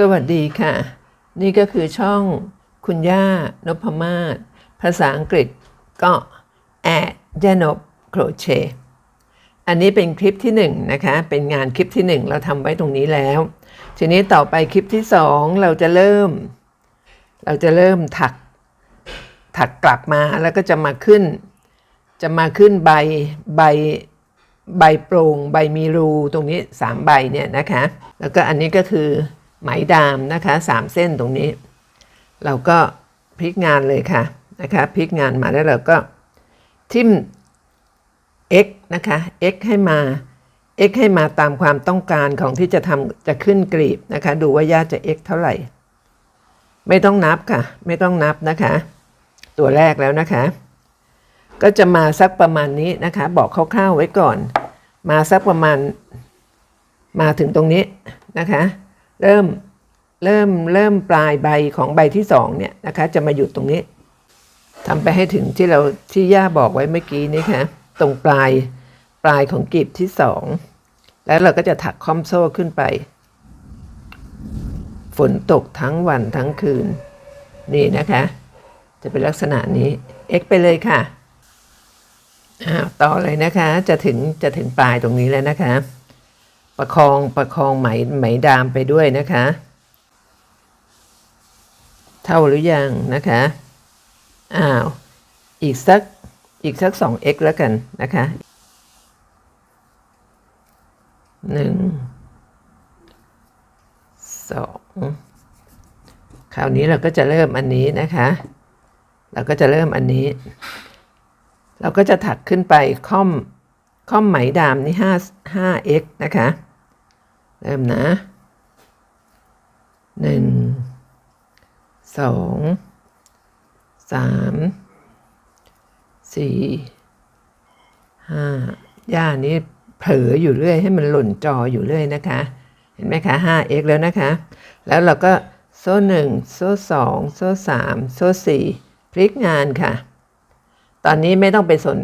สวัสดีค่ะ นี่ก็คือช่องคุณย่านพมาศภาษาอังกฤษก็แอดยานบโครเช อันนี้เป็นคลิปที่หนึ่งนะคะ เป็นงานคลิปที่หนึ่งเราทำไว้ตรงนี้แล้ว ทีนี้ต่อไปคลิปที่สองเราจะเริ่ม เราจะเริ่มถักถักกลับมาแล้วก็จะมาขึ้น จะมาขึ้นใบใบใบโปร่งใบมีรูตรงนี้สามใบเนี่ยนะคะ แล้วก็อันนี้ก็คือ ไหมดามนะคะสามเส้นตรงนี้ เราก็พลิกงานเลยค่ะนะคะพลิกงานมาแล้วเราก็ทิม x นะคะ x ให้มา x ให้มาตามความต้องการของที่จะทำจะขึ้นกรีบนะคะ ดูว่าย่าจะ x เท่าไหร่ ไม่ต้องนับค่ะ ไม่ต้องนับนะคะ ตัวแรกแล้วนะคะ ก็จะมาสักประมาณนี้นะคะ บอกคร่าวๆไว้ก่อน มาสักประมาณมาถึงตรงนี้นะคะ เริ่มเริ่มเริ่มปลายใบของใบที่สองเนี่ยนะคะ จะมาหยุดตรงนี้ทำไปให้ถึงที่เราที่ย่าบอกไว้เมื่อกี้นี้ค่ะตรงปลายปลายของกลีบที่สองแล้วเราก็จะถักคอมโซ่ขึ้นไป ฝนตกทั้งวันทั้งคืน นี่นะคะ จะเป็นลักษณะนี้ x ไปเลยค่ะอ้าวต่อเลยนะคะจะถึงจะถึงปลายตรงนี้แล้วนะคะ ประคองประคองไหมไหมดามไปด้วยนะคะ เท่าหรือยังนะคะอ้าวอีกสักอีกสัก 2x แล้วกันนะคะหนึ่งสองคราวนี้เราก็จะเริ่มอันนี้นะคะ เราก็จะเริ่มอันนี้ เราก็จะถักขึ้นไปค่อมค่อมไหมดามนี่ห้าห้า x นะคะ เริ่มนะหนึ่งสองสามสี่ห้าย่านี้เผลออยู่เรื่อย ให้มันหล่นจออยู่เรื่อยนะคะ เห็นไหมคะ 5x แล้วนะคะ แล้วเราก็โซ่หนึ่งโซ่สองโซ่สามโซ่สี่พลิกงานค่ะ ตอนนี้ไม่ต้องไปสน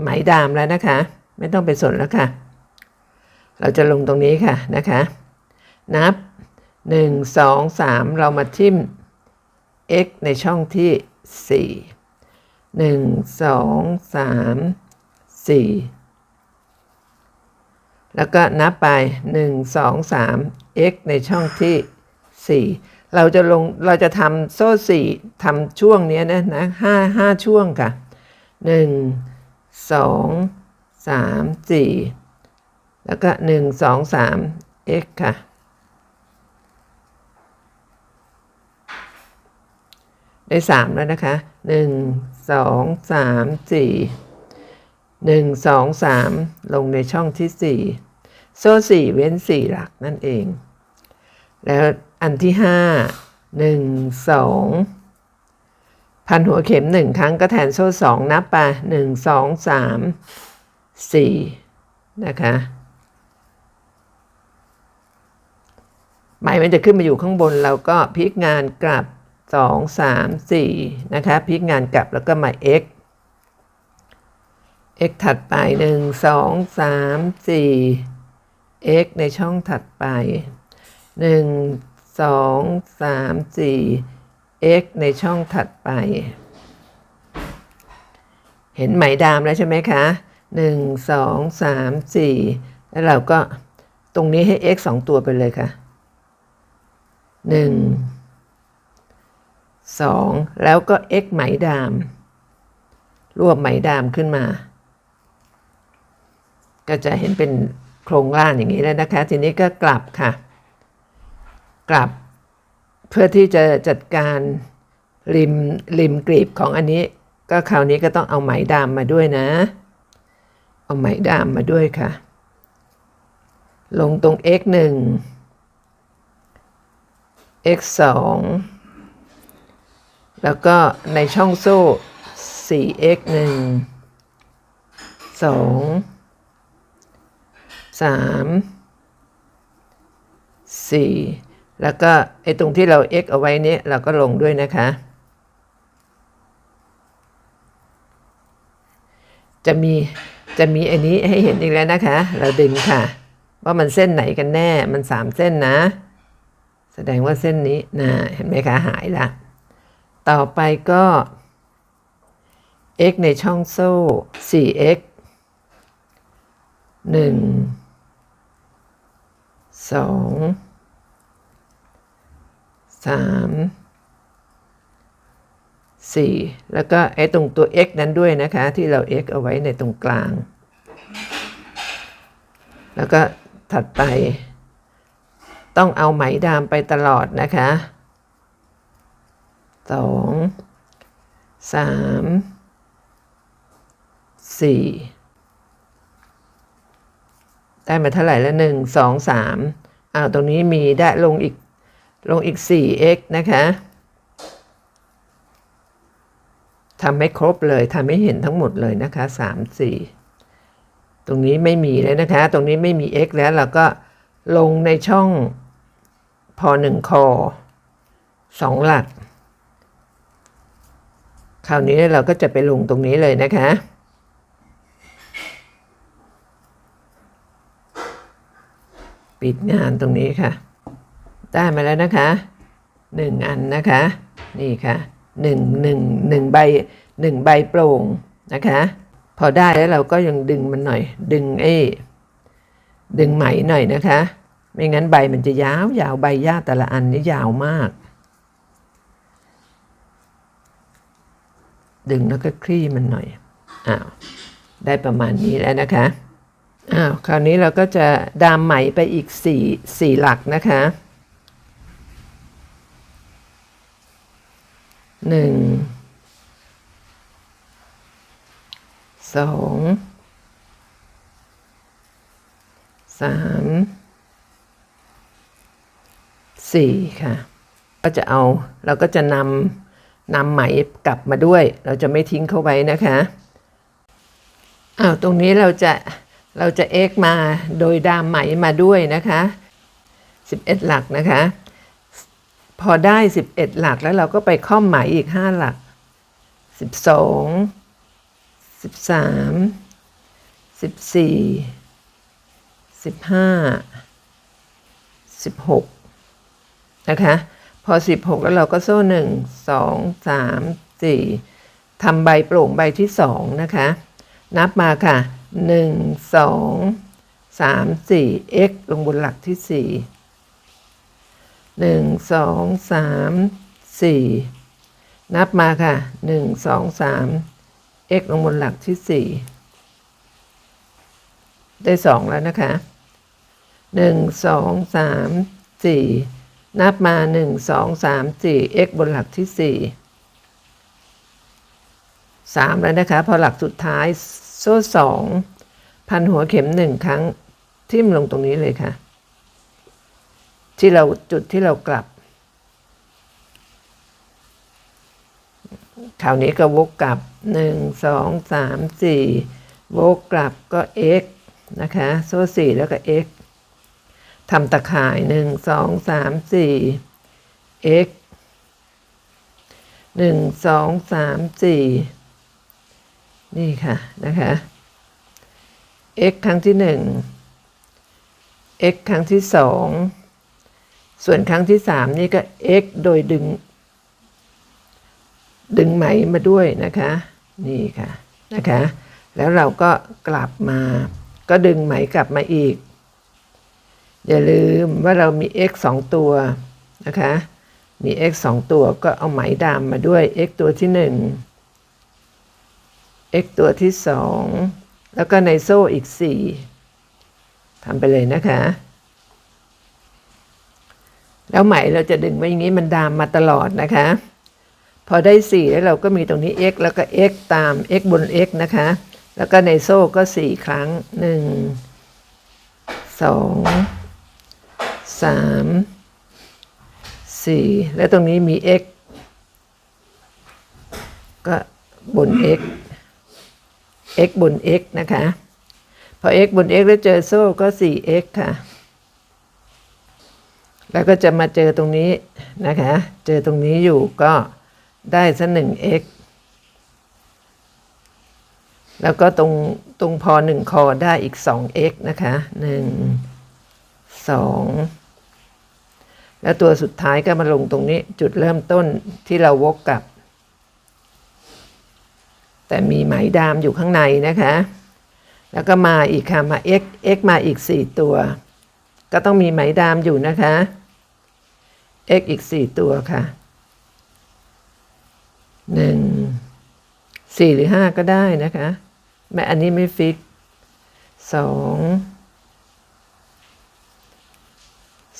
ไหมดามแล้วนะคะ ไม่ต้องไปสนแล้วค่ะ เราจะลงตรงนี้ค่ะนะคะ นับ 1 2 3 เรามาทิม x ในช่องที่ 4 1 2 3 4 แล้วก็นับไป 1 2 3 x ในช่องที่ 4 เราจะลงเราจะทำโซ่4ทำช่วงนี้นะนะ5 5 ช่วงค่ะ 1 2 3 4 แล้วก็ 1 2 3 x ค่ะ ได้สามแล้วนะคะหนึ่งสองสามสี่หนึ่งสองสามลงในช่องที่สี่โซ่สี่เว้นสี่หลักนั่นเอง แล้วอันที่ห้าหนึ่งสองพันหัวเข็มหนึ่งครั้งก็แทนโซ่สองนับไปหนึ่งสองสามสี่นะคะ ไหมมันจะขึ้นมาอยู่ข้างบนเราก็พลิกงานกลับสองสามสี่นะคะพลิกงานกลับแล้วก็มา x x ถัดไปหนึ่งสองสามสี่ x ในช่องถัดไปหนึ่งสองสามสี่ x ในช่องถัดไป เห็นไหมดามแล้วใช่ไหมคะหนึ่งสองสามสี่แล้วเราก็ตรงนี้ให้ x สองตัวไปเลยค่ะ หนึ่งสองแล้วก็ x ไหมดาม รวบไหมดามขึ้นมา ก็จะเห็นเป็นโครงล่างอย่างนี้แล้วนะคะ ทีนี้ก็กลับค่ะ กลับเพื่อที่จะจัดการริมริมกรีบของอันนี้ ก็คราวนี้ก็ต้องเอาไหมดามมาด้วยนะ เอาไหมดามมาด้วยค่ะ ลงตรง x 1 x 2แล้วก็ในช่องโซ่ 4x 1 2 3 4 แล้วก็ไอ้ตรงที่เรา x เอาไว้นี้เราก็ลงด้วยนะคะ จะมีจะมีอันนี้ให้เห็นอีกแล้วนะคะ เราดึงค่ะ ว่ามันเส้นไหนกันแน่มันสามเส้นนะ แสดงว่าเส้นนี้นะเห็นไหมคะหายละต่อไปก็ x ในช่องโซ่ 4x 1 2 3 4 แล้วก็ไอ้ตรงตัว x นั้นด้วยนะคะ ที่เรา x เอาไว้ในตรงกลาง แล้วก็ถัดไป ต้องเอาไหมดามไปตลอดนะคะสองสามสี่ได้มาเท่าไหร่แล้วหนึ่งสองสามอ้าวตรงนี้มีได้ลงอีกลงอีก 4x นะคะทำให้ครบเลยทำให้เห็นทั้งหมดเลยนะคะ3 4 ตรงนี้ไม่มีเลยนะคะ ตรงนี้ไม่มี x แล้วเราก็ลงในช่อง พอหนึ่งคอสองหลัก คราวนี้เราก็จะไปลงตรงนี้เลยนะคะ ปิดงานตรงนี้ค่ะ ได้มาแล้วนะคะหนึ่งอันนะคะ นี่ค่ะหนึ่งหนึ่งหนึ่งใบหนึ่งใบโปร่งนะคะ พอได้แล้วเราก็ยังดึงมันหน่อย ดึงเอ้ดึงไหมหน่อยนะคะ ไม่งั้นใบมันจะยาวยาวใบหญ้าแต่ละอันนี่ยาวมาก ดึงแล้วก็คลี่มันหน่อยอ้าวได้ประมาณนี้แล้วนะคะอ้าวคราวนี้เราก็จะดามไหมไปอีกสี่สี่หลักนะคะหนึ่งสองสาม สี่ค่ะ ก็จะเอาเราก็จะนำนำไหมกลับมาด้วย เราจะไม่ทิ้งเข้าไว้นะคะอ้าวตรงนี้เราจะเราจะเอ็กมาโดยดามไหมมาด้วยนะคะ 11 หลักนะคะ พอได้ 11 หลักแล้วเราก็ไปค่อมไหมอีก 5 หลัก 12 13 14 15 16 นะคะ พอ 16 แล้วเราก็โซ่ 1 2 3 4ทำใบโปร่งใบที่ 2 นะคะ นับมาค่ะ 1 2 3 4 x ลงบนหลักที่ 4 1 2 3 4 นับมาค่ะ 1 2 3 x ลงบนหลักที่ 4ได้2แล้วนะคะ1 2 3 4 นับมา 1 2 3 4 x บนหลักที่ 4 3 แล้วนะคะ พอหลักสุดท้ายโซ่สองพันหัวเข็มหนึ่งครั้ง ทิ่มลงตรงนี้เลยค่ะ ที่เราจุดที่เรากลับ คราวนี้ก็วกกลับหนึ่งสองสามสี่วกกลับก็ x นะคะ โซ่สี่แล้วก็ x ทำตะข่ายหนึ่งสองสามสี่ x หนึ่งสองสามสี่นี่ค่ะนะคะ x ครั้งที่หนึ่ง x ครั้งที่สองส่วนครั้งที่สามนี่ก็ x โดยดึง ดึงไหมมาด้วยนะคะ นี่ค่ะนะคะ แล้วเราก็กลับมา ก็ดึงไหมกลับมาอีก อย่าลืมว่าเรามี x สองตัวนะคะมี x สองตัวก็เอาไหมดามมาด้วย x ตัวที่หนึ่ง x ตัวที่สองแล้วก็ในโซ่อีกสี่ทำไปเลยนะคะ แล้วไหมเราจะดึงไว้อย่างนี้มันดามมาตลอดนะคะ พอได้สี่แล้วเราก็มีตรงนี้ x แล้วก็ x ตาม x บน x นะคะ แล้วก็ในโซ่ก็สี่ครั้งหนึ่ งสามสี่แล้วตรงนี้มี x ก็บน x x บน x นะคะ พอ x บน x แล้วเจอโซ่ก็ 4x ค่ะ แล้วก็จะมาเจอตรงนี้นะคะ เจอตรงนี้อยู่ก็ได้สัก 1x แล้วก็ตรงตรงพอหนึ่งคอได้อีก 2x นะคะ 1 สองแล้วตัวสุดท้ายก็มาลงตรงนี้จุดเริ่มต้นที่เราวกกับ แต่มีไหมดามอยู่ข้างในนะคะ แล้วก็มาอีกค่ะมา x x มาอีก 4 ตัว ก็ต้องมีไหมดามอยู่นะคะ x อีก 4 ตัวค่ะ 1 4 หรือ 5 ก็ได้นะคะแม่อันนี้ไม่ฟิก 2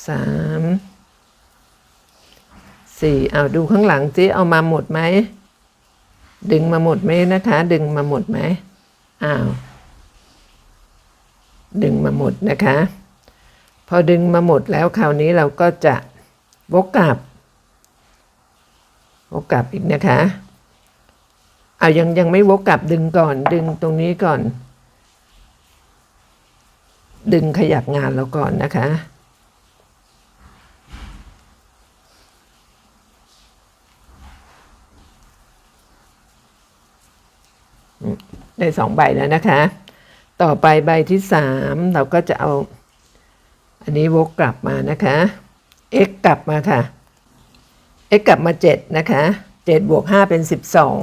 สามสี่เอาดูข้างหลังสิเอามาหมดไหม ดึงมาหมดไหมนะคะ ดึงมาหมดไหมอ้าว ดึงมาหมดนะคะ พอดึงมาหมดแล้วคราวนี้เราก็จะวกกลับวกกลับอีกนะคะเอายังยังไม่วกกลับดึงก่อน ดึงตรงนี้ก่อน ดึงขยับงานเราก่อนนะคะ ได้สองใบแล้วนะคะ ต่อไปใบที่สามเราก็จะเอา อันนี้วกกลับมานะคะ x กลับมาค่ะ x กลับมาเจ็ดนะคะเจ็ดบวกห้าเป็นสิบสอง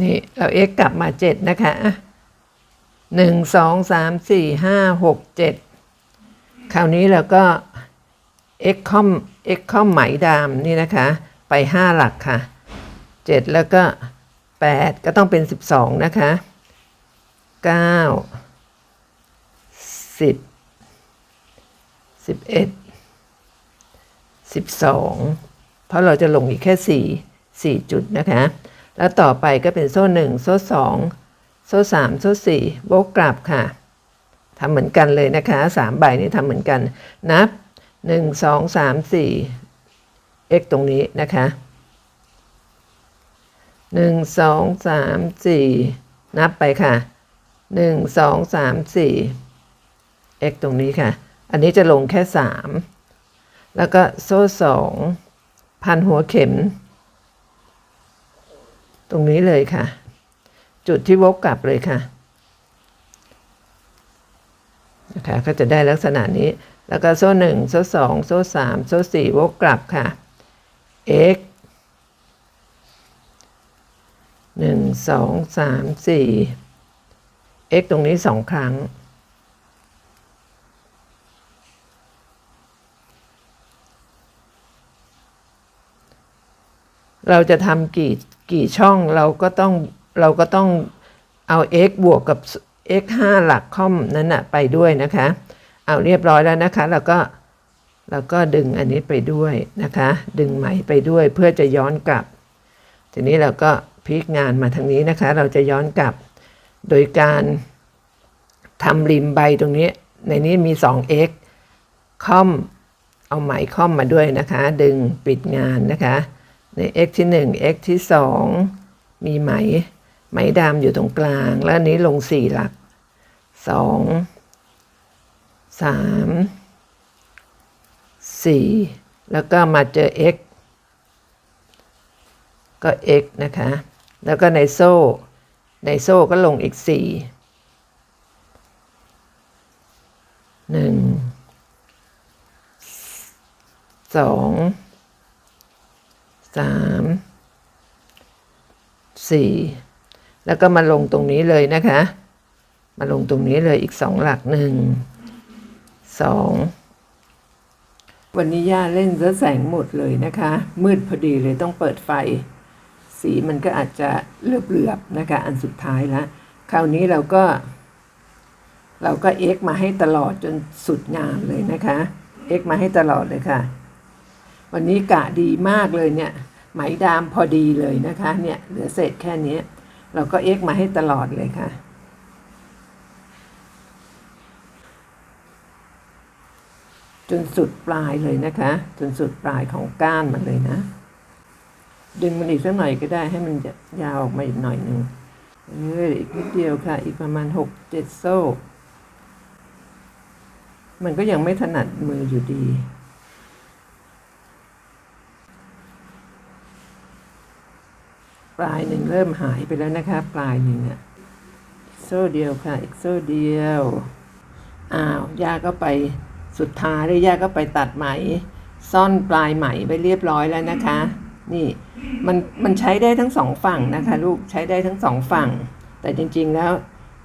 นี่เรา x กลับมาเจ็ดนะคะหนึ่งสองสามสี่ห้าหกเจ็ดคราวนี้เราก็ x คอม x คอมไหมดามนี่นะคะ ไปห้าหลักค่ะเจ็ดแล้วก็ แปดก็ต้องเป็นสิบสองนะคะเก้าสิบสิบเอ็ดสิบสองเพราะเราจะลงอีกแค่สี่สี่จุดนะคะ แล้วต่อไปก็เป็นโซ่หนึ่งโซ่สองโซ่สามโซ่สี่โบกกลับค่ะทำเหมือนกันเลยนะคะสามใบนี้ทำเหมือนกัน นับหนึ่งสองสามสี่ x ตรงนี้นะคะ หนึ่งสองสามสี่นับไปค่ะหนึ่งสองสามสี่ x ตรงนี้ค่ะ อันนี้จะลงแค่สามแล้วก็โซ่สองพันหัวเข็ม ตรงนี้เลยค่ะ จุดที่วกกลับเลยค่ะนะคะก็จะได้ลักษณะนี้ แล้วก็โซ่หนึ่งโซ่สองโซ่สามโซ่สี่วกกลับค่ะ x หนึ่งสองสามสี่ x ตรงนี้สองครั้ง เราจะทำกี่กี่ช่องเราก็ต้องเราก็ต้องเอา x บวกกับ x 5 หลักคอมนั้นนะไปด้วยนะคะ เอาเรียบร้อยแล้วนะคะแล้วก็เราก็ดึงอันนี้ไปด้วยนะคะ ดึงไหมไปด้วยเพื่อจะย้อนกลับ ทีนี้เราก็ พลิกงานมาทางนี้นะคะ เราจะย้อนกลับ โดยการทำริมใบตรงนี้ ในนี้มี 2x ค่อมเอาไหมค่อมมาด้วยนะคะ ดึงปิดงานนะคะ ใน x ที่ 1 x ที่ 2 มีไหม ไหมดำอยู่ตรงกลาง แล้วนนี้ลง 4 หลัก 2 3 4 แล้วก็มาเจอ x ก็ x นะคะ แล้วก็ในโซ่ ในโซ่ก็ลงอีก4 1 2สามสี่แล้วก็มาลงตรงนี้เลยนะคะ มาลงตรงนี้เลยอีกสองหลักหนึ่งสองวันนี้ย่าเล่นซะแสงหมดเลยนะคะ มืดพอดีเลยต้องเปิดไฟ สีมันก็อาจจะเลือบๆนะคะ อันสุดท้ายแล้วคราวนี้เราก็ เราก็เอ็กมาให้ตลอดจนสุดงานเลยนะคะเอ็กมาให้ตลอดเลยค่ะ วันนี้กะดีมากเลยเนี่ยไหมดามพอดีเลยนะคะ เนี่ยเหลือเศษแค่นี้เราก็เอ็กมาให้ตลอดเลยค่ะจนสุดปลายเลยนะคะ จนสุดปลายของก้านมันเลยนะ ดึงมันอีกสักหน่อยก็ได้ให้มันยาวออกมาอีกหน่อยหนึ่งอันนี้เลยอีกนิดเดียวค่ะ อีกประมาณหกเจ็ดโซ่ มันก็ยังไม่ถนัดมืออยู่ดีปลายหนึ่งเริ่มหายไปแล้วนะคะ ปลายหนึ่งอะโซ่เดียวค่ะ อีกโซ่เดียวอ้าวย่าก็ไปสุดท้ายเลยย่าก็ไปตัดไหม ซ่อนปลายไหมไปเรียบร้อยแล้วนะคะ นี่มันมันใช้ได้ทั้งสองฝั่งนะคะลูกใช้ได้ทั้งสองฝั่ง แต่จริงๆแล้ว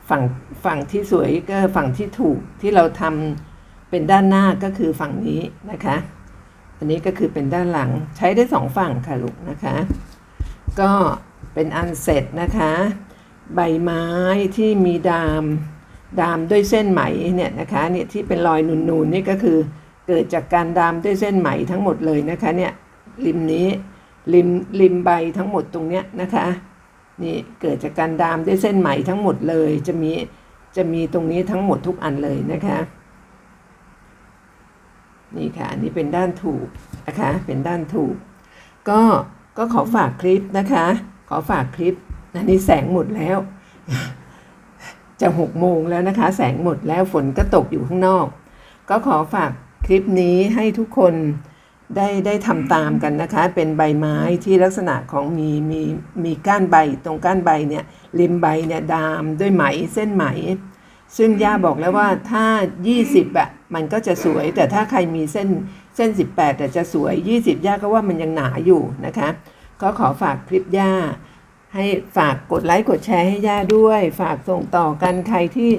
ฝั่งฝั่งที่สวยก็ฝั่งที่ถูกที่เราทำเป็นด้านหน้าก็คือฝั่งนี้นะคะ อันนี้ก็คือเป็นด้านหลังใช้ได้สองฝั่งค่ะลูกนะคะ ก็เป็นอันเสร็จนะคะ ใบไม้ที่มีดามดามด้วยเส้นไหมเนี่ยนะคะเนี่ยที่เป็นรอยนูนๆนี่ก็คือเกิดจากการดามด้วยเส้นไหมทั้งหมดเลยนะคะเนี่ยริมนี้ ริมริมใบทั้งหมดตรงเนี้ยนะคะ นี่เกิดจากการดามด้วยเส้นไหมทั้งหมดเลย จะมีจะมีตรงนี้ทั้งหมดทุกอันเลยนะคะ นี่ค่ะ อันนี้เป็นด้านถูกนะคะ เป็นด้านถูก ก็ก็ขอฝากคลิปนะคะ ขอฝากคลิปอันนี้แสงหมดแล้ว จะหกโมงแล้วนะคะ แสงหมดแล้วฝนก็ตกอยู่ข้างนอก ก็ขอฝากคลิปนี้ให้ทุกคน ได้ได้ทำตามกันนะคะ เป็นใบไม้ที่ลักษณะของมีมีมีก้านใบตรงก้านใบเนี่ยริมใบเนี่ยดามด้วยไหมเส้นไหม ซึ่งย่าบอกแล้วว่าถ้า 20อะมันก็จะสวย แต่ถ้าใครมีเส้นเส้น 18 แต่จะสวย 20 ย่าก็ว่ามันยังหนาอยู่นะคะ ก็ขอฝากคลิปย่า ให้ฝากกดไลค์กดแชร์ให้ย่าด้วย ฝากส่งต่อกันใครที่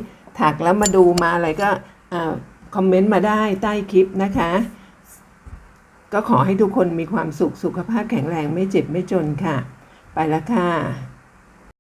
ถักแล้วมาดูมาอะไรก็อ่าคอมเมนต์มาได้ใต้คลิปนะคะ ก็ขอให้ทุกคนมีความสุขสุขภาพแข็งแรงไม่เจ็บไม่จนค่ะ ไปละค่ะ